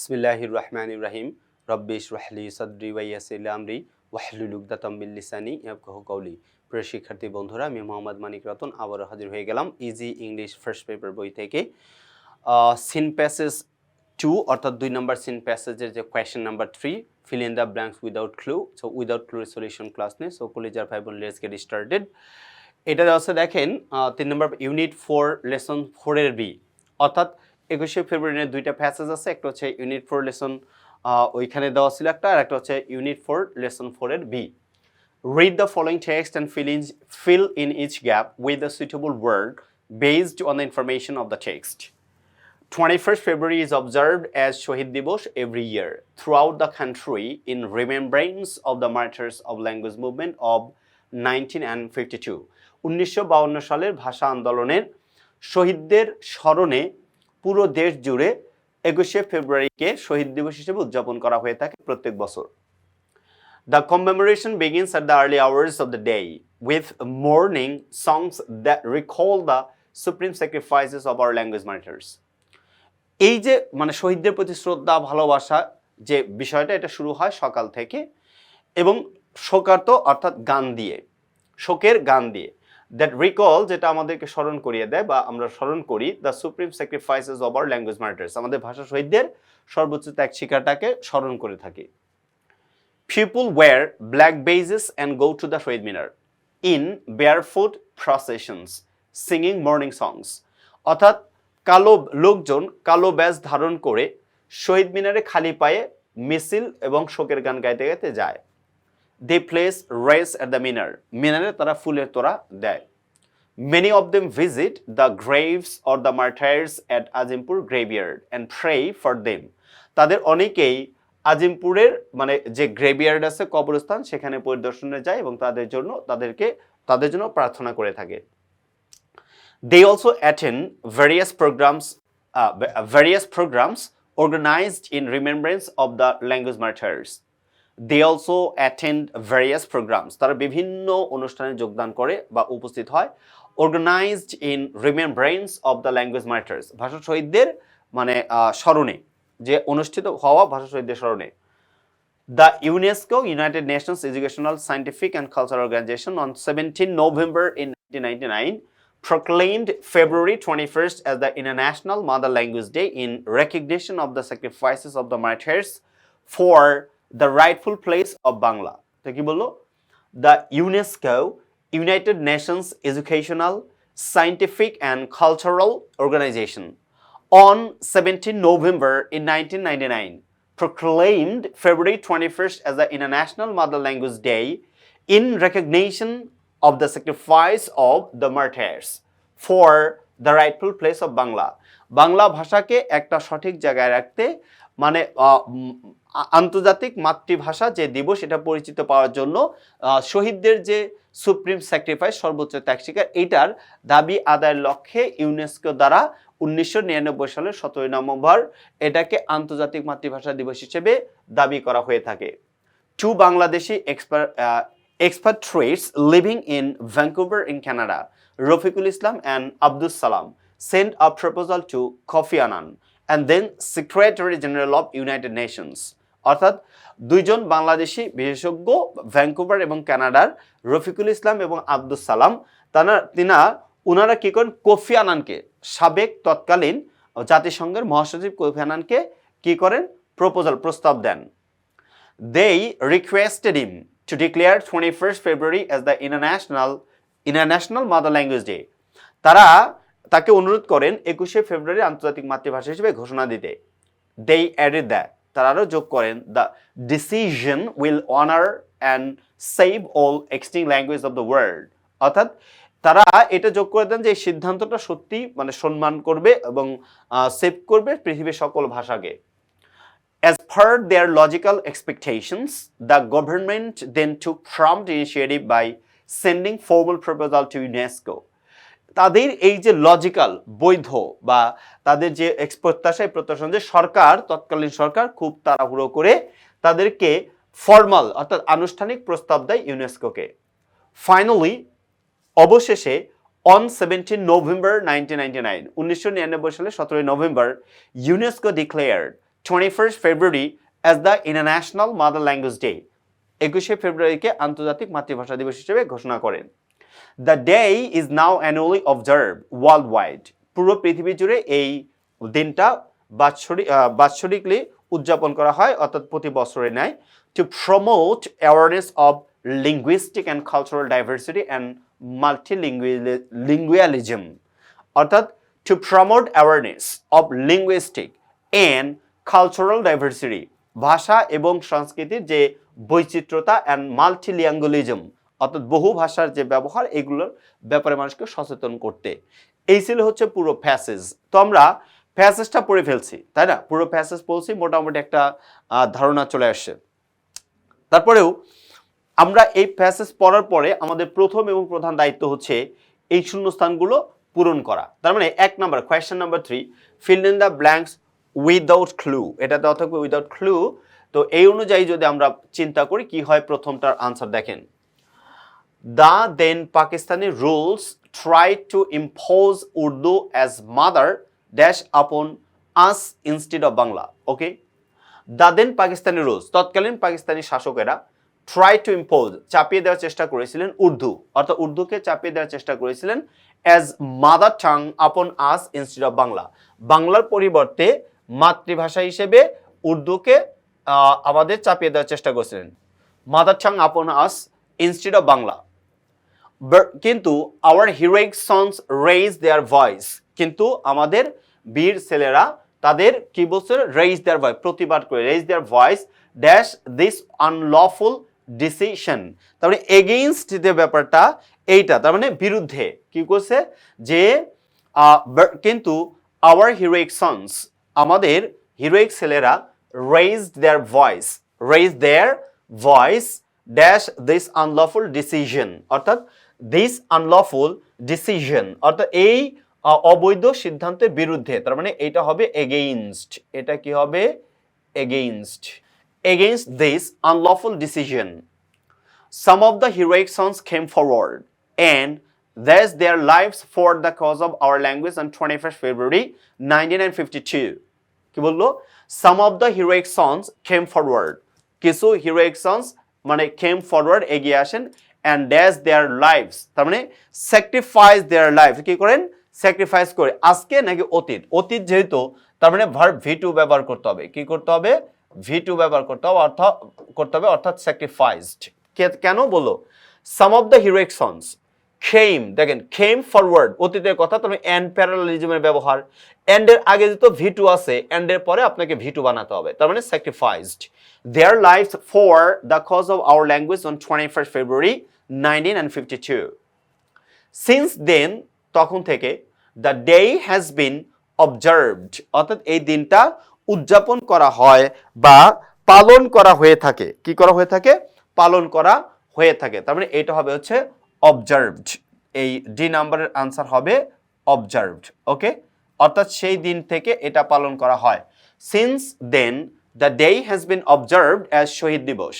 বিসমিল্লাহির রহমানির রহিম রব্বিশ রাহলি সদরি ওয়াইয়াসিল আমরি ওয়াহলুল উকদাতাম বিল লিসানি ইয়াফকাহু কওলি প্রিয় শিক্ষার্থী বন্ধুরা, আমি মোহাম্মদ মানিক রতন আবারও হাজির হয়ে গেলাম ইজি ইংলিশ ফার্স্ট পেপার বই থেকে। সিন প্যাসেজ টু অর্থাৎ দুই নম্বর সিন প্যাসেজের যে question number three fill in the blanks without clue so without clue solution class নেই সো কলেজার ফাইভ লেটস গেট স্টার্টেড এটা আছে দেখেন তিন নম্বর ইউনিট ফোর লেসন ফোরের বি অর্থাৎ একুশে ফেব্রুয়ারি দুইটা প্যাসেজ আছে, একটা হচ্ছে ইউনিট ফোর লেসন ওইখানে দেওয়া ছিল একটা, আর একটা হচ্ছে ইউনিট ফোর লেসন ফোরের B read the following text and fill in fill in each gap with the suitable word based on the information of the text twenty first February is observe as Shaheed Dibas every year throughout the country in remembrance of the martyrs of language movement of nineteen and fifty two উনিশশো বাউন্ন সালের ভাষা আন্দোলনের শহীদদের স্মরণে পুরো দেশ জুড়ে একুশে ফেব্রুয়ারিকে শহীদ দিবস হিসেবে উদযাপন করা হয়ে থাকে প্রত্যেক বছর। The commemoration begins at the early hours of the day with morning songs the recall the supreme sacrifices of our language martyrs এই যে মানে শহীদদের প্রতি শ্রদ্ধা, ভালোবাসা যে বিষয়টা, এটা শুরু হয় সকাল থেকে এবং শোকার্ত অর্থাৎ গান দিয়ে, শোকের গান দিয়ে। দ্যাট রিকল যেটা আমাদেরকে স্মরণ করিয়ে দেয় বা আমরা স্মরণ করি the supreme sacrifices of our language martyrs আমাদের ভাষা শহীদদের সর্বোচ্চ ত্যাগ শিকারটাকে স্মরণ করে থাকি। People wear black bases and go to the Shahid Minar in barefoot processions, singing morning songs. অর্থাৎ কালো লোকজন কালো ব্যাজ ধারণ করে শহীদ মিনারে খালি পায়ে মিছিল এবং শোকের গান গাইতে গাইতে যায়। They place wreaths at the Minar মিনারে তারা ফুলের তোরা দেয় many of them visit the graves or the martyrs at Azimpur graveyard and pray for them তাদের অনেকেই আজিমপুরের মানে যে গ্রেভিয়ার্ড আছে, কবরস্থান, সেখানে পরিদর্শনে যায় এবং তাদের জন্য, তাদেরকে, তাদের জন্য প্রার্থনা করে থাকে। They also attend various programmes various programmes organised in remembrance of the language martyrs they also attend various programmes তারা বিভিন্ন অনুষ্ঠানে যোগদান করে বা উপস্থিত হয়। Organised in remain remembrance of the language martyrs ভাষা শহীদদের মানে স্মরণে। যে অনুষ্ঠিত হওয়া ভাষা শহীদদের স্মরণে। The UNESCO United Nations educational scientific and cultural organisation on seventeen November in nineteen ninety nine proclaimed February twenty first as the international mother language day in recognition of the sacrifices of the martyrs for the rightful place of Bangla তো কি বলো the UNESCO United Nations educational scientific and cultural organisation on seventeen November in nineteen ninety nine proclaimed February twenty first as the international mother language day in recognition of the sacrifice of the martyrs for the rightful place of Bangla Bangla ভাষাকে একটা সঠিক জায়গায় রাখতে মানে আন্তর্জাতিক মাতৃভাষা যে দিবস এটা পরিচিত পাওয়ার জন্য শহীদদের যে সুপ্রিম স্যাক্রিফাইস সর্বোচ্চ ত্যাগ স্বীকার এটার দাবি আদায়ের লক্ষ্যে ইউনেস্কো দ্বারা উনিশশো নিরানব্বই সালের সতেরোই নভেম্বর এটাকে আন্তর্জাতিক মাতৃভাষা দিবস হিসেবে দাবি করা হয়ে থাকে to Bangladeshi expatriates living in Vancouver in Canada, Rafiqul Islam and Abdus Salam, sent a proposal to Kofi Annan and then Secretary General of United Nations. অর্থাৎ দুইজন বাংলাদেশি বিশেষজ্ঞ ভ্যাঙ্কুভার এবং কানাডার রফিকুল ইসলাম এবং আব্দুস সালাম। তারা তিনা ওনারা কী করেন? কোফি আনানকে, সাবেক তৎকালীন জাতিসংঘের মহাসচিব কোফি আনানকে কি করেন? প্রপোজাল, প্রস্তাব দেন। They requested him to declare 21st February as the International International Mother Language Day. তারা তাকে অনুরোধ করেন একুশে ফেব্রুয়ারি আন্তর্জাতিক মাতৃভাষা হিসেবে ঘোষণা দিতে। দে অ্যাডেড দ্যাট তারা আরও যোগ করেন the decision will honour and save all existing language of the world অর্থাৎ তারা এটা যোগ করে দেন যে এই সিদ্ধান্তটা সত্যি মানে সম্মান করবে এবং সেভ করবে পৃথিবীর সকল ভাষাকে As per their logical expectations, the government then took prompt initiative by sending formal proposal to UNESCO. তাদের এই যে লজিক্যাল বৈধ বা তাদের যে ex- প্রত্যাশা এই প্রত্যাশা যে সরকার, তৎকালীন সরকার খুব তাড়াহুড়ো করে তাদেরকে ফর্মাল অর্থাৎ আনুষ্ঠানিক প্রস্তাব দেয় ইউনেস্কোকে ফাইনালি অবশেষে on seventeen November nineteen ninety nine উনিশশো নিরানব্বই সালে সতেরোই November UNESCO declare declared 21st February as the International mother language day একুশে ফেব্রুয়ারিকে আন্তর্জাতিক মাতৃভাষা দিবস হিসেবে ঘোষণা করেন। The day is now annually observe worldwide পুরো পৃথিবী জুড়ে এই দিনটা বাৎসরিক বাৎসরিকলি উদযাপন করা হয়, অর্থাৎ প্রতি বছরে নেয় to promote awareness of linguistic and cultural diversity and multilingualism অর্থাৎ to promote awareness of linguistic and cultural diversity ভাষা এবং সংস্কৃতির যে বৈচিত্র্যতা অ্যান্ড মাল্টিলিয়াঙ্গুলিজম অর্থাৎ বহু ভাষার যে ব্যবহার, এগুলোর ব্যাপারে মানুষকে সচেতন করতে। এই ছিল হচ্ছে পুরো প্যাসেজ তো আমরা প্যাসেজটা পড়ে ফেলছি, তাই না? পুরো প্যাসেজ পড়ছি, মোটামুটি একটা ধারণা চলে আসছে। তারপরেও আমরা এই প্যাসেজ পড়ার পরে আমাদের প্রথম এবং প্রধান দায়িত্ব হচ্ছে এই শূন্যস্থানগুলো পূরণ করা। তার মানে এক number question number three fill in the blanks without clue এটা দেওয়া উইদাউট ক্লু তো এই অনুযায়ী যদি আমরা চিন্তা করি, কি হয় প্রথমটার আনসার দেখেন। The then Pakistani rules tried to impose Urdu as mother dash upon us instead of Bangla. Okay? The then Pakistani rules তৎকালীন পাকিস্তানি শাসকেরা ট্রাই টু ইম্পোজ, চাপিয়ে দেওয়ার চেষ্টা করেছিলেন উর্দু, অর্থাৎ উর্দুকে চাপিয়ে দেওয়ার চেষ্টা করেছিলেন as mother tongue upon us instead of Bangla বাংলার পরিবর্তে মাতৃভাষা হিসেবে উর্দুকে আমাদের চাপিয়ে দেওয়ার চেষ্টা করেছিলেন mother tongue upon us instead of Bangla কিন্তু our heroic sons raise their voice কিন্তু আমাদের বীর ছেলেরা তাদের কি বলছে? রেইজ দেয়ার ভয়েস প্রতিবাদ করে raise their voice dash this unlawful decision তারপরে এগেইনস্ট যে ব্যাপারটা, এইটা তার মানে বিরুদ্ধে কি করছে? যে কিন্তু আওয়ার হিরোইক সন্স আমাদের হিরোইক ছেলেরা raise their voice raise their voice dash this unlawful decision অর্থাৎ দিস আনলফুল ডিসিশন অর্থাৎ এই অবৈধ সিদ্ধান্তের বিরুদ্ধে, তার মানে এটা হবে এগেইনস্ট এটা কি হবে? Against against this unlawful decision some some of the heroic sons came forward and thus their lives for the cause of our language on 21st February 1952 কি বলল? Some of the heroic sons came forward কিছু heroic sons মানে came forward এগিয়ে আসেন। And dash their lives তার মানে sacrifice their life কি করেন? স্যাক্রিফাইস করে। আজকে নাকি অতীত? অতীত যেহেতু, তার মানে ভার্ব ভি টু ব্যবহার করতে হবে। কি করতে হবে? ভি টু ব্যবহার করতে হবে অর্থাৎ করতে হবে, অর্থাৎ স্যাক্রিফাইসড কেন বলো some of the heroic sons came দেখেন খেম ফরওয়ার্ড অতীতের কথা তুমি অ্যান্ড প্যারালিজমের ব্যবহার। অ্যান্ডের আগে যেহেতু ভি টু আছে অ্যান্ডের পরে আপনাকে ভি টু বানাতে হবে। তার মানে sacrificed their life for the cause of our language on twenty first February nineteen and fifty two since then তখন থেকে the day has been observed অর্থাৎ এই দিনটা উদযাপন করা হয় বা পালন করা হয়ে থাকে। কি করা হয়ে থাকে? পালন করা হয়ে থাকে। তার মানে এটা হবে হচ্ছে অবজার্ভড এই ডি নাম্বারের আনসার হবে অবজার্ভড ওকে? অর্থাৎ সেই দিন থেকে এটা পালন করা হয়। Since then the day has been observed as Shaheed Dibosh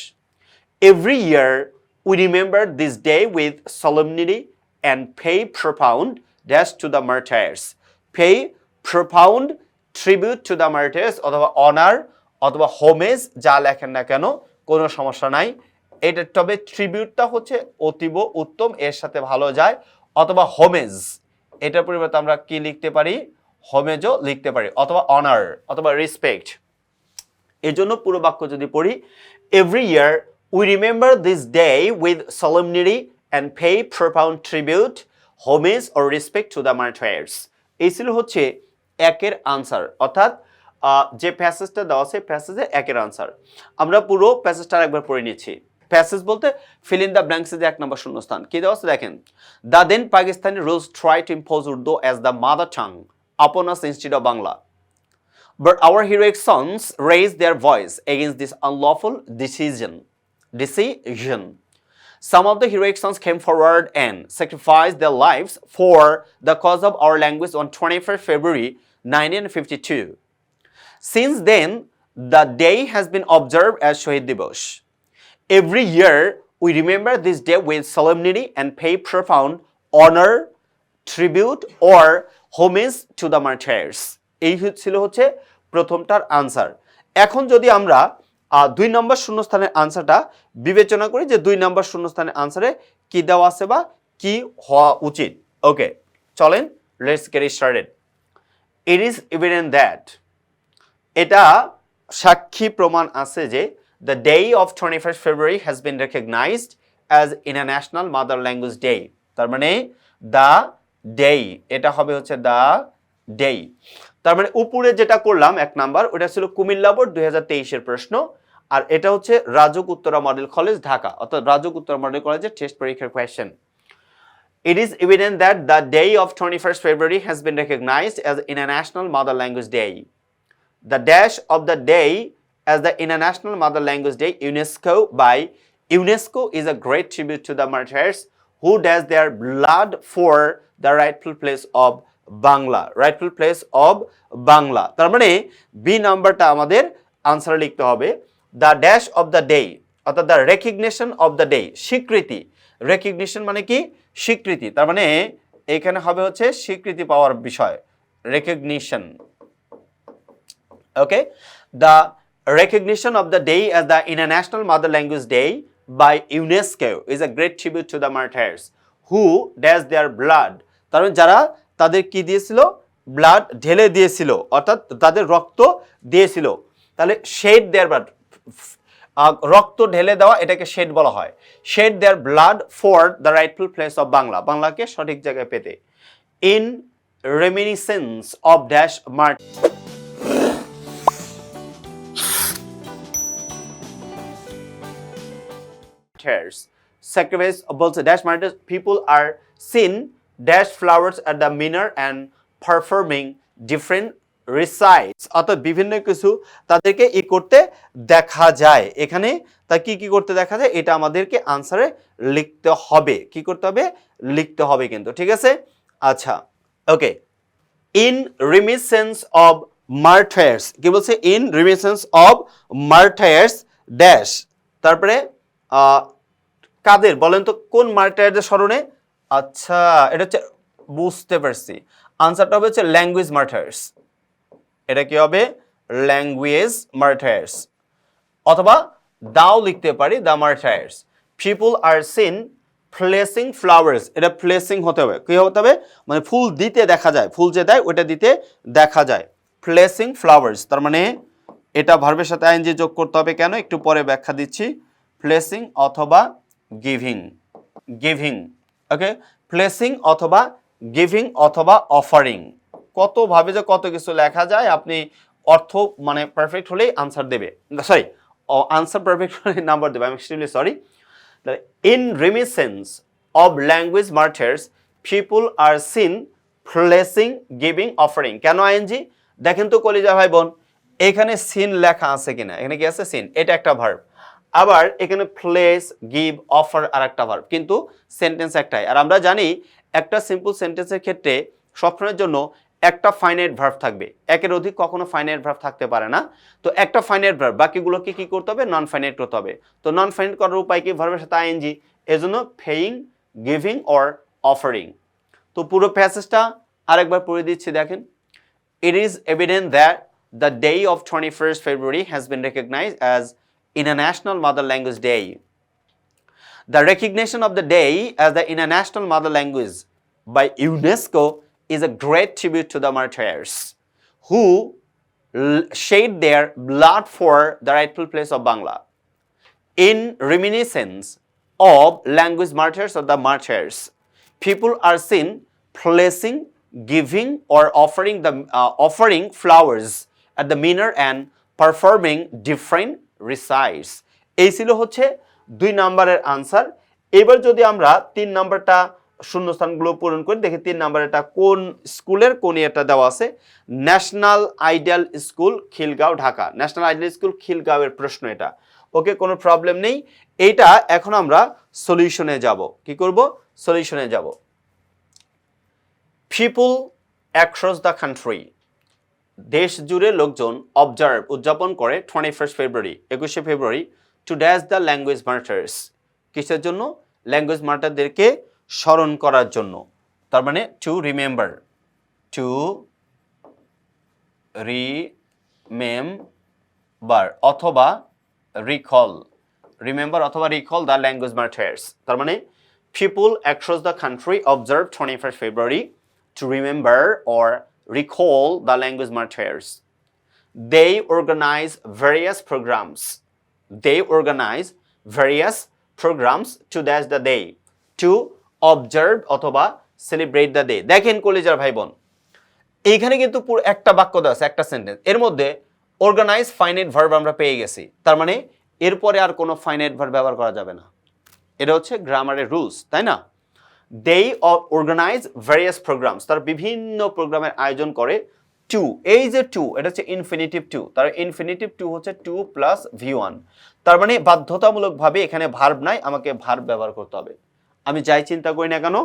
Every year, we remember this day with solemnity and pay profound dash to the martyrs. Pay profound tribute to the martyrs, অথবা honour অথবা homage যা লেখেন না কেন, কোনো সমস্যা নাই। এটা তবে ট্রিবিউটটা হচ্ছে অতীব উত্তম, এর সাথে ভালো যায়। অথবা হোমেজ এটার পরিবর্তে আমরা কি লিখতে পারি? হোমেজও লিখতে পারি। অথবা অনার অথবা রেসপেক্ট এই জন্য পুরো বাক্য যদি পড়ি every year we remember this day with solemnity and pay profound tribute homage O respect to the martyrs এই ছিল হচ্ছে একের আনসার অর্থাৎ যে প্যাসেজটা দেওয়া আছে প্যাসেজের একের আনসার আমরা পুরো প্যাসেজটা একবার পড়ে নিচ্ছি। প্যাসেজ বলতে ফিল ইন দ্য ব্ল্যাঙ্কস এক নম্বর শূন্যস্থান। কি দেওয়া আছে? দেখেন। The then Pakistani rulers try to impose Urdu as the mother tongue upon us instead of Bangla But our heroic sons raised their voice against this unlawful decision. Decision. Some of the heroic sons came forward and sacrificed their lives for the cause of our language on 21st February 1952. Since then, the day has been observed as Shahid Dibosh. Every year, we remember this day with solemnity and pay profound honor, tribute, or homage to the martyrs. এই ছিল হচ্ছে প্রথমটার answer এখন যদি আমরা দুই নম্বর শূন্যস্থানের আনসারটা বিবেচনা করি যে দুই নম্বর শূন্যস্থানের আনসারে কি দেওয়া আছে বা কি হওয়া উচিত। ওকে চলেন let's get started it is evident that এটা সাক্ষী প্রমাণ আছে যে the day of twenty first February has been recognised as international mother language day তার মানে দ্য ডে এটা হবে হচ্ছে দ্য ডে তার মানে উপরে যেটা করলাম, এক নাম্বার, ওটা ছিল কুমিল্লা বোর্ড দুই প্রশ্ন। আর এটা হচ্ছে রাজুক উত্তরা মডেল কলেজ ঢাকা, অর্থাৎ রাজুক উত্তরা মডেল কলেজের টেস্ট পরীক্ষার question it is evident that the day of twenty first February has been recognised as international mother language day the dash of the day as the international mother language day UNESCO by UNESCO is a great tribute to the martyrs who dash their blood for the rightful place of Bangla rightful place of Bangla তার মানে B নাম্বারটা আমাদের আনসারে লিখতে হবে। The dash of the day অর্থাৎ the recognition of the day স্বীকৃতি। Recognition মানে কি? স্বীকৃতি। তার মানে এখানে হবে হচ্ছে স্বীকৃতি পাওয়ার বিষয় recognition okay the recognition of the day as the international mother language day by unesco is a great tribute to the martyrs who dash their blood তার মানে যারা তাদের কি দিয়েছিল? ব্লাড ঢেলে দিয়েছিল, অর্থাৎ তাদের রক্ত দিয়েছিল। তাহলে শেড দেয়ার ব্লাড রক্ত ঢেলে দেওয়া এটাকে শেড বলা হয়। Shed their blood for the rightful place of Bangla. বাংলাকে সঠিক জায়গায় পেতে। In reminiscence of dash martyr. বলছে, dash মানে people are seen, dash flowers at the manor and performing different recites অর্থাৎ বিভিন্ন কিছু তাদেরকে ই করতে দেখা যায়। এখানে তা কি কি করতে দেখা যায়? এটা আমাদেরকে আনসারে লিখতে হবে। কি করতে হবে? লিখতে হবে কিন্তু, ঠিক আছে? আচ্ছা okay in reminiscence of martyrs কি বলছে? In reminiscence of martyrs dash তারপরে কাদের বলেন তো কোন মার্টায়ারদের স্মরণে? আচ্ছা এটা হচ্ছে, বুঝতে পারছি। আনসারটা হবে হচ্ছে ল্যাঙ্গুয়েজ মার্টায়ার্স এটা কি হবে? ল্যাঙ্গুয়েজ মার্টায়ার্স অথবা দাও লিখতে পারি the martyrs people are seen placing flowers এটা প্লেসিং হতে হবে। কী হতে হবে? মানে ফুল দিতে দেখা যায়। ফুল যে দেয় ওটা দিতে দেখা যায়। প্লেসিং ফ্লাওয়ার্স তার মানে এটা ভার্বের সাথে আইনজি যোগ করতে হবে কেন? একটু পরে ব্যাখ্যা দিচ্ছি। প্লেসিং অথবা গিভিং গিভিং ওকে প্লেসিং অথবা গিভিং অথবা অফারিং কতভাবে যে কত কিছু লেখা যায়, আপনি অর্থ মানে পারফেক্ট হলেই আনসার দেবে। সরি আনসার পারফেক্ট হলে নাম্বার দেবে। আমি extremely sorry in reminiscence of language martyrs people are seen placing giving offering কেন আইএনজি? দেখেন তো কলিজা ভাই বোন এখানে সিন লেখা আছে কিনা? এখানে কি আছে? সিন এটা একটা ভার্ব আবার এখানে প্লেস গিভ অফার আর একটা ভার্ব কিন্তু সেন্টেন্স একটাই। আর আমরা জানি একটা সিম্পল সেন্টেন্সের ক্ষেত্রে সবসময়ের জন্য একটা ফাইনাইট ভার্ভ থাকবে। একের অধিক কখনো ফাইনাইট ভার্ভ থাকতে পারে না। তো একটা ফাইনাইট ভার্ভ বাকিগুলোকে কি করতে হবে? নন ফাইনাইট করতে হবে। তো নন ফাইনাইট করার উপায় কি? ভার্ভের সাথে আইএনজি এজন্য ফেইং গিভিং অর অফারিং তো পুরো প্যাসেজটা আরেকবার পড়ে দিচ্ছি, দেখেন। It is evident that the day of twenty first February has been recognise as international mother language day the recognition of the day as the international mother language by UNESCO is a great tribute to the martyrs who shed their blood for the rightful place of Bangla. In reminiscence of language martyrs of the martyrs, people are seen placing, giving, or offering the uh, offering flowers at the manor and performing different recites. এই ছিল হচ্ছে দুই নাম্বারের answer এবার যদি আমরা তিন নাম্বারটা শূন্যস্থানগুলো পূরণ করে দেখি তিন নাম্বারটা কোন স্কুলের, কোন এটা দেওয়া আছে? National ideal school Khilgaon, Dhaka. National ideal school খিলগাঁওয়ের প্রশ্ন এটা। ওকে, কোনো প্রবলেম নেই। এইটা এখন আমরা সলিউশনে যাব। কি করব? সলিউশনে যাব। পিপুল অ্যাক্রস দ্য কান্ট্রি দেশ জুড়ে লোকজন অবজার্ভ উদযাপন করে twenty first February Ekushe February to dash the language martyrs কিসের জন্য? ল্যাঙ্গুয়েজ মার্টারদেরকে স্মরণ করার জন্য। তার মানে টু রিমেম্বার টু রিমেম্বার বার অথবা রিকল রিমেম্বার অথবা রিকল দ্য ল্যাঙ্গুয়েজ মার্টায়ার্স তার মানে people across the country observe twenty first February to remember or recall the language martyrs they organise various programs they organise various programs to dash the day to observe অথবা celebrate the day দেখেন কলেজার ভাই বোন এইখানে কিন্তু পুরো একটা বাক্য দেওয়া আছে, একটা সেন্টেন্স এর মধ্যে অর্গানাইজ ফাইনাইট ভার্ব আমরা পেয়ে গেছি। তার মানে এরপরে আর কোনো ফাইনাইট ভার্ব ব্যবহার করা যাবে না। এটা হচ্ছে গ্রামারের রুলস তাই না? দে অর্গানাইজ ভ্যারিয়াস প্রোগ্রামস তার বিভিন্ন প্রোগ্রামের আয়োজন করে টু এই যে টু এটা হচ্ছে ইনফিনিটিভ টু তার ইনফিনিটিভ টু হচ্ছে টু প্লাস ভি ওয়ান তার মানে বাধ্যতামূলকভাবে এখানে ভার্ব নাই, আমাকে ভার্ব ব্যবহার করতে হবে। আমি যাই চিন্তা করি না কেন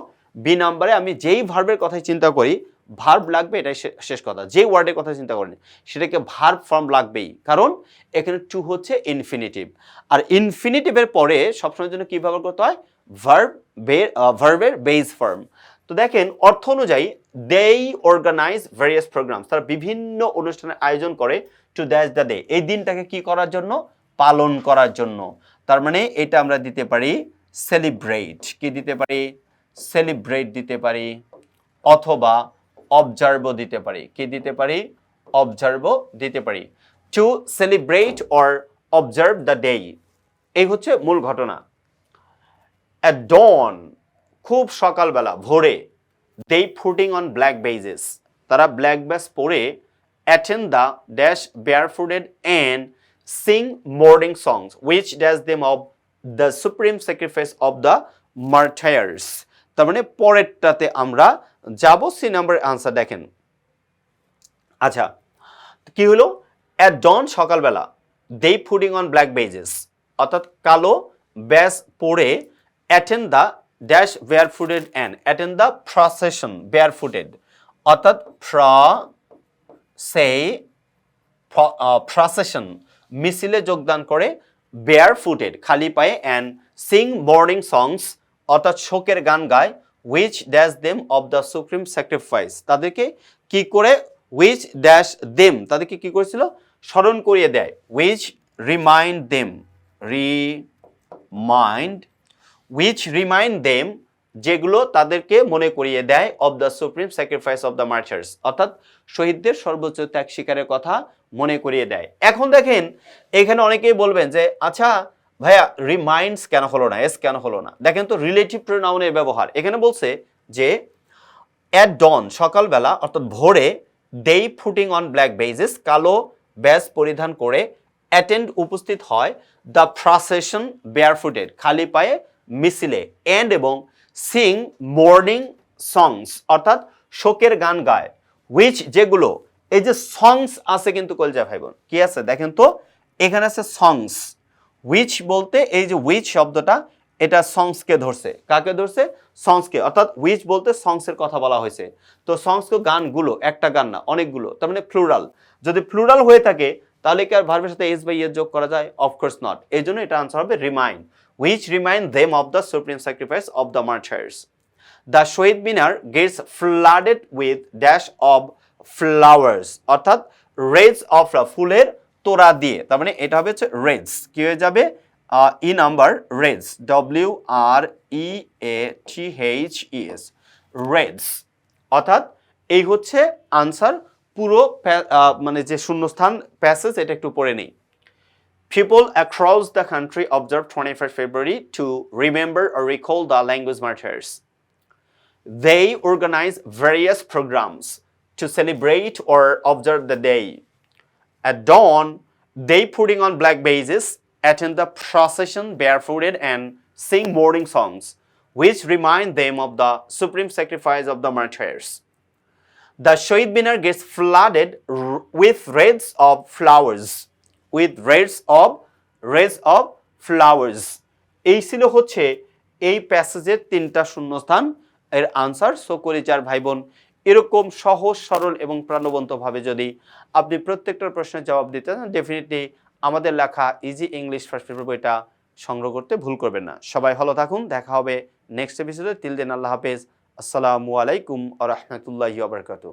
বি নাম্বারে আমি যেই ভার্বের কথাই চিন্তা করি ভার্ব লাগবে এটাই শেষ কথা। যে ওয়ার্ডের কথা চিন্তা করেন সেটাকে ভার্ব ফর্ম লাগবেই। কারণ এখানে টু হচ্ছে ইনফিনিটিভ আর ইনফিনিটিভের পরে সবসময়ের জন্য কী ব্যবহার করতে হয়? ভার্ব বে ভার্বের বেস ফর্ম তো দেখেন, অর্থ অনুযায়ী দেই অর্গানাইজ ভেরিয়াস প্রোগ্রামস তারা বিভিন্ন অনুষ্ঠানের আয়োজন করে টু দ্যাশ দ্য ডে এই দিনটাকে কি করার জন্য? পালন করার জন্য। তার মানে এটা আমরা দিতে পারি সেলিব্রেট কি দিতে পারি? সেলিব্রেট দিতে পারি, অথবা অবজার্ভও দিতে পারি। কি দিতে পারি? অবজার্ভও দিতে পারি। To celebrate or observe the day এই হচ্ছে মূল ঘটনা। অ্যাট ডন খুব সকালবেলা, ভোরে they putting on black badges তারা ব্ল্যাক ব্যাস পরে attend the dash bare footed and sing morning songs which dash them of the supreme sacrifice of the martyrs তার মানে পরেরটাতে আমরা যাব, সি নাম্বার আনসার দেখেন। আচ্ছা কি হলো? অ্যাট ডন সকালবেলা they putting on black badges অর্থাৎ কালো ব্যাস পরে attend the dash bare footed and attend the procession bare footed অর্থাৎ ফ্র সে প্রসেশন মিছিলে যোগদান করে বেয়ার ফুটেড খালি পায়ে অ্যান্ড সিং মর্নিং সংস অর্থাৎ শোকের গান গায় which dash them of the supreme sacrifice তাদেরকে কি করে উইচ ড্যাশ দেম তাদেরকে কি করেছিল? স্মরণ করিয়ে দেয়। Which remind them remind which remind them যেগুলো তাদেরকে মনে করিয়ে দেয় of the supreme sacrifice of the martyrs অর্থাৎ শহীদদের সর্বোচ্চ ত্যাগ শিকারের কথা মনে করিয়ে দেয়। এখন দেখেন, এখানে অনেকেই বলবেন যে আচ্ছা ভাইয়া রিমাইন্ডস কেন হলো না? এস কেন হলো না? দেখেন তো রিলেটিভ প্রোনাউনের ব্যবহার। এখানে বলছে যে অ্যাট ডন সকালবেলা, অর্থাৎ ভোরে they footing on black badges কালো ব্যাস পরিধান করে অ্যাটেন্ড উপস্থিত হয় দ্য প্রসেশন বেয়ারফুটেড খালি পায়ে মিছিলে এন্ড এবং সিং মর্নিং সংস অর্থাৎ শোকের গান গায় উইচ যেগুলো এই যে সংস আছে কিন্তু কলজা ভাই বোন কি আছে? দেখেন তো, এখানে আছে সংস উইচ বলতে এই যে উইচ শব্দটা, এটা সংসকে ধরছে। কাকে ধরছে? সংসকে অর্থাৎ উইচ বলতে সংসের কথা বলা হয়েছে। তো সংসকে গানগুলো, একটা গান না, অনেকগুলো, তার মানে ফ্লুরাল যদি ফ্লুরাল হয়ে থাকে, তাহলে কি আর ভার্বের সাথে এস বাই এস যোগ করা যায়? অফকোর্স নট এই জন্য এটা আনসার হবে remind which remind them of the supreme sacrifice of the martyrs the Shaheed Minar gets flooded with dash of flowers অর্থাৎ রেজ অফ ফুলের তোরা দিয়ে। তার মানে এটা হবে হচ্ছে রেজ কি হয়ে যাবে? E number wreaths W R E A T H S S raise অর্থাৎ এই হচ্ছে আনসার পুরো মানে যে শূন্যস্থান প্যাসেজ এটা একটু পড়ে নেই। People across the country observe observe 21st February to remember or recall the language martyrs They organize various programs to celebrate or observe the day. At dawn, they putting on black bases, attend the procession barefooted and sing morning songs, which remind them of the supreme sacrifice of the martyrs. The Shahid Minar gets flooded with reds of flowers. With reds of reds of flowers. এই ছিল হচ্ছে এই প্যাসেজের তিনটা শূন্যস্থান এর answer সকরিচার ভাই বোন এরকম সহজ, সরল এবং প্রাণবন্তভাবে যদি আপনি প্রত্যেকটার প্রশ্নের জবাব দিতে ডেফিনেটলি আমাদের লেখা ইজি ইংলিশ ফার্স্ট পেপার বইটা সংগ্রহ করতে ভুল করবেন না। সবাই ভালো থাকুন, দেখা হবে নেক্সট এপিসোডে তিল দিন আল্লাহ হাফেজ। আসসালামু আলাইকুম আ রহমতুল্লাহি আবরকাতু